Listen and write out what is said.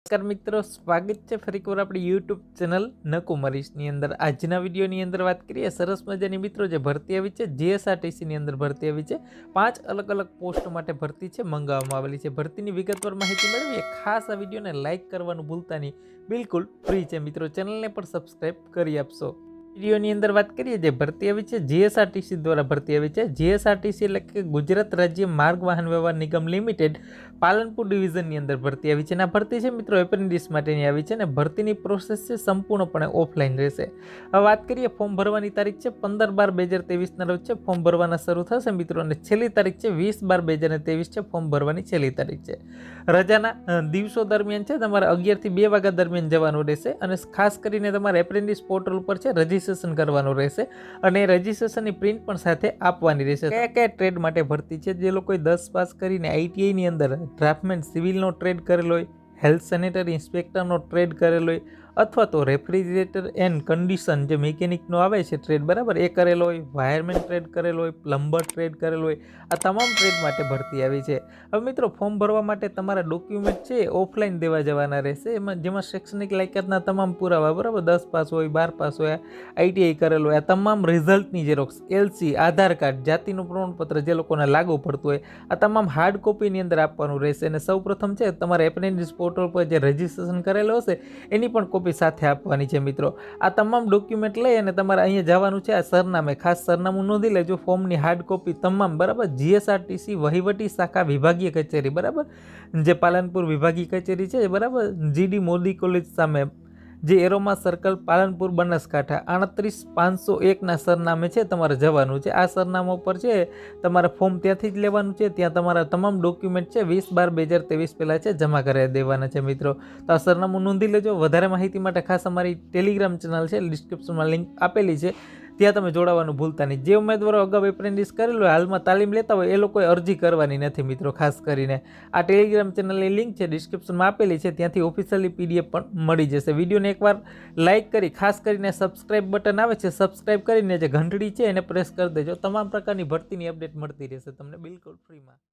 નમસ્કાર મિત્રો, સ્વાગત છે ફરી એકવાર આપણી યુટ્યુબ ચેનલ નકુમરીશની અંદર. આજના વિડીયોની અંદર વાત કરીએ સરસ મજાની મિત્રો, જે ભરતી આવી છે, જીએસઆરટીસીની અંદર ભરતી આવી છે. પાંચ અલગ અલગ પોસ્ટ માટે ભરતી છે, મંગાવવામાં આવેલી છે. ભરતીની વિગતવાર માહિતી મેળવીએ. ખાસ આ વિડીયોને લાઇક કરવાનું ભૂલતા નહીં. બિલકુલ ફ્રી છે મિત્રો, ચેનલને પણ સબસ્ક્રાઈબ કરી આપશો. વિડીયોની અંદર વાત કરીએ જે ભરતી આવી છે, જીએસઆરટીસી દ્વારા ભરતી આવી છે. જીએસઆરટીસી એટલે કે ગુજરાત રાજ્ય માર્ગ વાહન વ્યવહાર નિગમ લિમિટેડ પાલનપુર ડિવિઝનની અંદર ભરતી આવી છે. અને આ ભરતી છે મિત્રો એપ્રેન્ટિસ માટેની આવી છે અને ભરતીની પ્રોસેસ છે સંપૂર્ણપણે ઓફલાઈન રહેશે. હવે વાત કરીએ ફોર્મ ભરવાની તારીખ છે પંદર બાર બે હજાર તેવીસના રોજ છે. ફોર્મ ભરવાના શરૂ થશે મિત્રો અને છેલ્લી તારીખ છે વીસ બાર બે હજાર તેવીસ છે. ફોર્મ ભરવાની છેલ્લી તારીખ છે. રજાના દિવસો દરમિયાન છે તમારે અગિયારથી બે વાગ્યા દરમિયાન જવાનું રહેશે અને ખાસ કરીને તમારે એપ્રેન્ટિસ પોર્ટલ ઉપર છે રજિસ્ટ્રેશન કરવાનું રહેશે અને રજિસ્ટ્રેશનની પ્રિન્ટ પણ સાથે આપવાની રહેશે. કયા કયા ટ્રેડ માટે ભરતી છે? જે લોકોએ દસ પાસ કરીને આઈટીઆઈની અંદર ડ્રાફ્ટમેન સિવિલનો ટ્રેડ કરેલો હોય હેલ્થ સેનેટરી ઇન્સ્પેક્ટરનો ટ્રેડ કરેલો હોય અથવા તો રેફ્રિજરેટર એન્ડ કન્ડિશન જે મિકેનિકનો આવે છે ટ્રેડ, બરાબર? એ કરેલો હોય, વાયરમેન ટ્રેડ કરેલો હોય, પ્લમ્બર ટ્રેડ કરેલો હોય, આ તમામ ટ્રેડ માટે ભરતી આવી છે. હવે મિત્રો, ફોર્મ ભરવા માટે તમારા ડોક્યુમેન્ટ છે ઓફલાઈન દેવા જવાના રહેશે. એમાં જેમાં શૈક્ષણિક લાયકાતના તમામ પુરાવા, બરાબર? દસ પાસ હોય, બાર પાસ હોય આઈટીઆઈ કરેલો હોય, આ તમામ રિઝલ્ટની ઝેરોક્સ, એલસી, આધાર કાર્ડ, જાતિનું પ્રમાણપત્ર જે લોકોને લાગુ પડતું હોય, આ તમામ હાર્ડ કોપીની અંદર આપવાનું રહેશે. અને સૌપ્રથમ છે, તમારે એપ્રેન્ટિસ પોર્ટલ પર જે રજિસ્ટ્રેશન કરેલું હશે, એની પણ કોપી સાથે આપવાની છે મિત્રો. આ તમામ ડોક્યુમેન્ટ લઈ અને તમારે અહીંયા જવાનું છે આ સરનામે. ખાસ સરનામું નોંધી લેજો. ફોર્મની હાર્ડ કોપી તમામ, બરાબર? જીએસઆરટીસી વહીવટી શાખા વિભાગીય કચેરી, બરાબર? જે પાલનપુર વિભાગીય કચેરી છે બરાબર? જીડી મોદી કોલેજ સામે જે એરોમા સર્કલ પાલનપુર બનાસકાંઠા આડત્રીસ પાંચસો એકના સરનામે છે, તમારે જવાનું છે. આ સરનામા ઉપર છે, તમારે ફોર્મ ત્યાંથી જ લેવાનું છે. ત્યાં તમારા તમામ ડોક્યુમેન્ટ છે, વીસ બાર બે હજાર ત્રેવીસ પહેલાં છે, જમા કરાવી દેવાના છે, મિત્રો. તો આ સરનામું નોંધી લેજો. વધારે માહિતી માટે ખાસ અમારી ટેલિગ્રામ ચેનલ છે, ડિસ્ક્રિપ્શનમાં લિંક આપેલી છે. ત્યાં તમે જોડાવાનું ભૂલતા નહીં. જે ઉમેદવારો અગાઉ એપ્રેન્ટિસ કરેલું હાલમાં તાલીમ લેતા હોય, એ લોકોએ અરજી કરવાની નથી મિત્રો, ખાસ કરીને. આ ટેલિગ્રામ ચેનલની લિંક છે ડિસ્ક્રિપ્શનમાં આપેલી છે, ત્યાંથી ઓફિશિયલી પીડીએફ પણ મળી જશે. વિડીયોને એકવાર લાઇક કરી, ખાસ કરીને સબસ્ક્રાઇબ બટન આવે છે સબસ્ક્રાઇબ કરીને જે ઘંટડી છે, એને પ્રેસ કરી દેજો. તમામ પ્રકારની ભરતીની અપડેટ મળતી રહેશે તમને બિલકુલ ફ્રીમાં